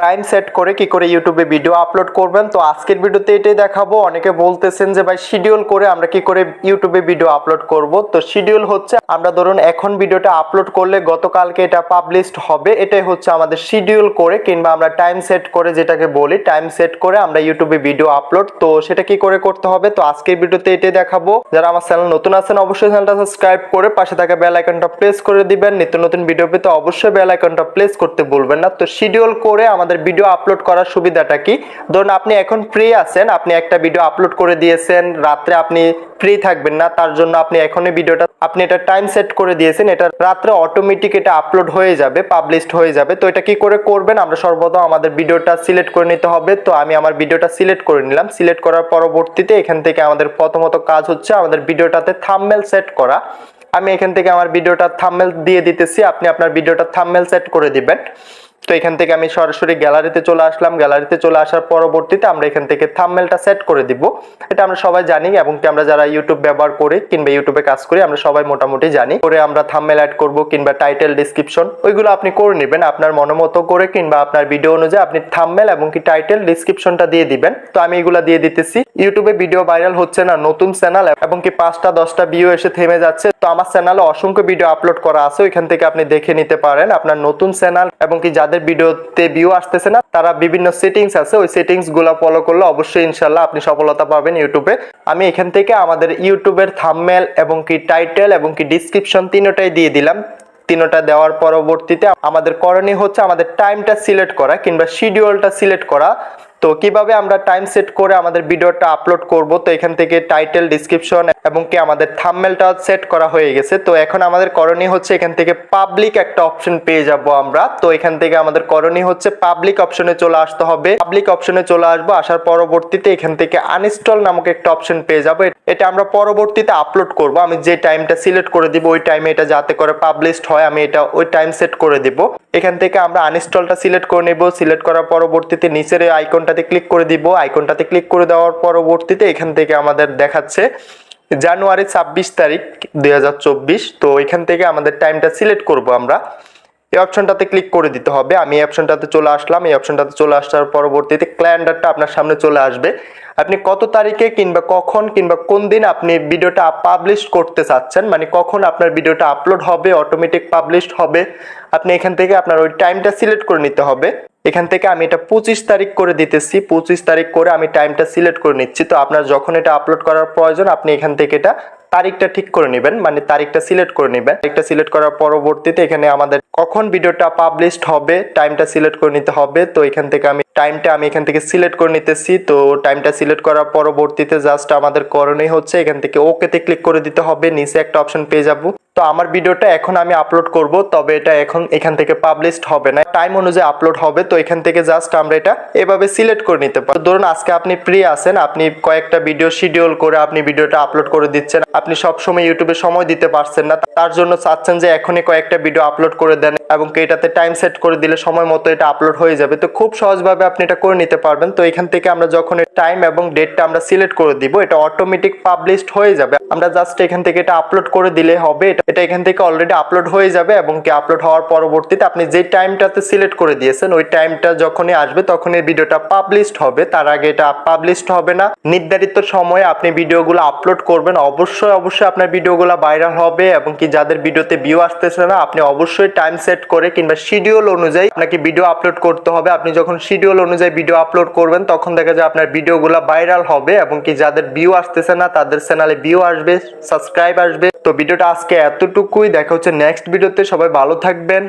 Time set করে কি করে ইউটিউবে ভিডিও আপলোড করবেন? তো আজকের ভিডিওতে এটাই দেখাবো। অনেকে বলতেছেন যে, ভাই শিডিউল করে আমরা কি করে ইউটিউবে ভিডিও আপলোড করব? তো শিডিউল হচ্ছে, আমরা ধরুন এখন ভিডিওটা আপলোড করলে গতকালকে এটা পাবলিশড হবে। এটাই হচ্ছে আমাদের শিডিউল করে, কিংবা আমরা টাইম সেট করে যেটাকে বলি টাইম সেট করে আমরা ইউটিউবে ভিডিও আপলোড তো সেটা কি করে করতে হবে? তো আজকের ভিডিওতে এটাই দেখাবো। যারা আমার চ্যানেল নতুন আছেন, অবশ্যই চ্যানেলটা সাবস্ক্রাইব করে পাশে থাকা বেল আইকনটা প্রেস করে দিবেন। নিত্য নতুন ভিডিও পেতে অবশ্যই বেল আইকনটা প্রেস করতে ভুলবেন না। তো শিডিউল করে আমাদের ভিডিও আপলোড করার সুবিধাটা কি? ধরুন আপনি এখন ফ্রি আছেন, আপনি একটা ভিডিও আপলোড করে দিয়েছেন, রাত্রে আপনি ফ্রি থাকবেন না, তার জন্য আপনি এখনই ভিডিওটা আপনি এটা টাইম সেট করে দিয়েছেন, এটা রাত্রে অটোমেটিক এটা আপলোড হয়ে যাবে পাবলিশড হয়ে যাবে। তো এটা কি করে করবেন? আমরা সর্বদা আমাদের ভিডিওটা সিলেক্ট করে নিতে হবে। তো আমি আমার ভিডিওটা সিলেক্ট করে নিলাম। সিলেক্ট করার পরবর্তীতে এখান থেকে আমাদের প্রথমত কাজ হচ্ছে আমাদের ভিডিওটাতে থাম্বনেল সেট করা। আমি এখান থেকে আমার ভিডিওটা থাম্বনেল দিয়ে দিতেছি। আপনি আপনার ভিডিওটা থাম্বনেল সেট করে দিবেন। তো এখান থেকে আমি সরাসরি গ্যালারিতে চলে আসলাম। গ্যালারিতে চলে আসার পরবর্তীতে আমরা এখান থেকে থাম্বনেলটা সেট করে দিব। এটা আমরা সবাই জানি এবং কি আমরা যারা ইউটিউব ব্যবহার করি কিংবা ইউটিউবে কাজ করি, আমরা সবাই মোটামুটি জানি। করে আমরা থাম্বনেল অ্যাড করব কিংবা টাইটেল ডিসক্রিপশন ওইগুলো আপনি করে নেবেন আপনার মনোমতো করে কিংবা আপনার ভিডিও অনুযায়ী আপনি থাম্বনেল এবং কি টাইটেল ডিসক্রিপশনটা দিয়ে দিবেন। তো আমি এগুলা দিয়ে দিতেছি। ইউটিউবে ভিডিও ভাইরাল হচ্ছে না, নতুন চ্যানেল এবং কি পাঁচটা, দশটা ভিউ এসে থেমে যাচ্ছে। তো আমার চ্যানেলে অসংখ্য ভিডিও আপলোড করা আছে, ওইখান থেকে আপনি দেখে নিতে পারেন আপনার নতুন চ্যানেল এবং কি যাদের ভিডিওতে ভিউ আসতেছে না, তারা বিভিন্ন সেটিংস আছে, ওই সেটিংসগুলা ফলো করলে অবশ্যই ইনশাল্লাহ আপনি সফলতা পাবেন ইউটিউবে আমি এখান থেকে আমাদের ইউটিউবের থাম্বনেল এবং কি টাইটেল এবং কি ডিসক্রিপশন তিনটাই দিয়ে দিলাম। তিনোটা দেওয়ার পরবর্তীতে আমাদের করণীয় হচ্ছে আমাদের টাইমটা সিলেক্ট করা কিংবা শিডিউলটা সিলেক্ট করা। তো কীভাবে আমরা টাইম সেট করে আমাদের ভিডিওটা আপলোড করব, তো এখান থেকে টাইটেল ডিসক্রিপশন এবং কি আমাদের থাম্বনেলটা সেট করা হয়ে গেছে। তো এখন আমাদের করণীয় হচ্ছে এখান থেকে পাবলিক একটা অপশন পেয়ে যাব আমরা। তো এখান থেকে আমাদের করণীয় হচ্ছে পাবলিক অপশনে চলে আসতে হবে। পাবলিক অপশনে চলে আসব, আসার পরবর্তীতে এখান থেকে আনইনস্টল নামক একটা অপশন পেয়ে যাব। এটা আমরা পরবর্তীতে আপলোড করব। আমি যে টাইমটা সিলেক্ট করে দিব, ওই টাইমে এটা যাতে করে পাবলিশড হয়, আমি এটা ওই টাইম সেট করে দিব। এখান থেকে আমরা আনইনস্টলটা সিলেক্ট করে নেব। সিলেক্ট করার পরবর্তীতে নিচের আইকনটাতে ক্লিক করে দিব। আইকনটাতে ক্লিক করে দেওয়ার পরবর্তীতে এখান থেকে আমাদের দেখাচ্ছে জানুয়ারি ছাব্বিশ তারিখ দুই হাজার চব্বিশ। তো এখান থেকে আমাদের টাইমটা সিলেক্ট করব আমরা। এই অপশনটাতে ক্লিক করে দিতে হবে। আমি এই অপশনটাতে চলে আসলাম। এই অপশনটাতে চলে আসার পরবর্তীতে ক্যালেন্ডারটা আপনার সামনে চলে আসবে। আপনি কত তারিখে কিংবা কখন কিংবা কোন দিন আপনি ভিডিওটা পাবলিশ করতে চাচ্ছেন মানে কখন আপনার ভিডিওটা আপলোড হবে অটোমেটিক পাবলিশড হবে, আপনি এখান থেকে আপনার ওই টাইমটা সিলেক্ট করে নিতে হবে। এখান থেকে আমি এটা পঁচিশ তারিখ করে দিতেছি, পঁচিশ তারিখ করে আমি টাইমটা সিলেক্ট করে নিচ্ছি। তো আপনার যখন এটা আপলোড করার প্রয়োজন, আপনি এখান থেকে এটা তারিখটা ঠিক করে নেবেন মানে তারিখটা সিলেক্ট করে নেবেন। তারিখটা সিলেক্ট করার পরবর্তীতে এখানে আমাদের কখন ভিডিওটা পাবলিশড হবে টাইমটা সিলেক্ট করে নিতে হবে। তো এখান থেকে আমি টাইমটা আমি এখান থেকে সিলেক্ট করে নিতেছি। তো টাইমটা সিলেক্ট করার পরবর্তীতে জাস্ট আমাদের করণীয় হচ্ছে, এখান থেকে ওকেতে ক্লিক করে দিতে হবে, নিচে একটা অপশন পেয়ে যাব। তো আমার ভিডিওটা এখন আমি আপলোড করব, তবে এটা এখন এখান থেকে পাবলিশড হবে না। টাইম অনুযায়ী আপলোড হবে, তো এখান থেকে জাস্ট আমরা এটা এভাবে সিলেক্ট করে নিতে পারি ধরুন আজকে আপনি ফ্রি আছেন, আপনি কয়েকটা ভিডিও শিডিউল করে আপনি ভিডিওটা আপলোড করে দিচ্ছেন। আপনি সব সময় ইউটিউবে সময় দিতে পারছেন না, তার জন্য চাচ্ছেন যে এখনই কয়েকটা ভিডিও আপলোড করে দেন এবং এটাতে টাইম সেট করে দিলে সময় মতো এটা আপলোড হয়ে যাবে। তো খুব সহজভাবে আপনি এটা করে নিতে পারবেন। তো এখান থেকে আমরা যখন টাইম এবং ডেটটা আমরা সিলেক্ট করে দিব, এটা অটোমেটিক পাবলিশড হয়ে যাবে। আমরা জাস্ট এখান থেকে এটা আপলোড করে দিলে হবে, এটা এটা এখান থেকে অলরেডি আপলোড হয়ে যাবে এবং কি আপলোড হওয়ার পরবর্তীতে আপনি যে টাইমটাতে সিলেক্ট করে দিয়েছেন, ওই টাইমটা যখনই আসবে তখন এই ভিডিওটা পাবলিশড হবে। তার আগে এটা পাবলিশড হবে না। নির্ধারিত সময়ে আপনি ভিডিওগুলো আপলোড করবেন। অবশ্যই অবশ্যই আপনার ভিডিওগুলো ভাইরাল হবে এবং কি যাদের ভিডিওতে ভিউ আসতেছে না, আপনি অবশ্যই টাইম সেট করে কিংবা শিডিউল অনুযায়ী আপনাকে ভিডিও আপলোড করতে হবে। আপনি যখন শিডিউল অনুযায়ী ভিডিও আপলোড করবেন, তখন দেখা যায় আপনার ভিডিওগুলো ভাইরাল হবে এবং কি যাদের ভিউ আসতেছে না, তাদের চ্যানেলে ভিউ আসবে সাবস্ক্রাইব আসবে। তো ভিডিওটা আজকে এতটুকুই। দেখা হচ্ছে নেক্সট ভিডিওতে সবাই ভালো থাকবেন।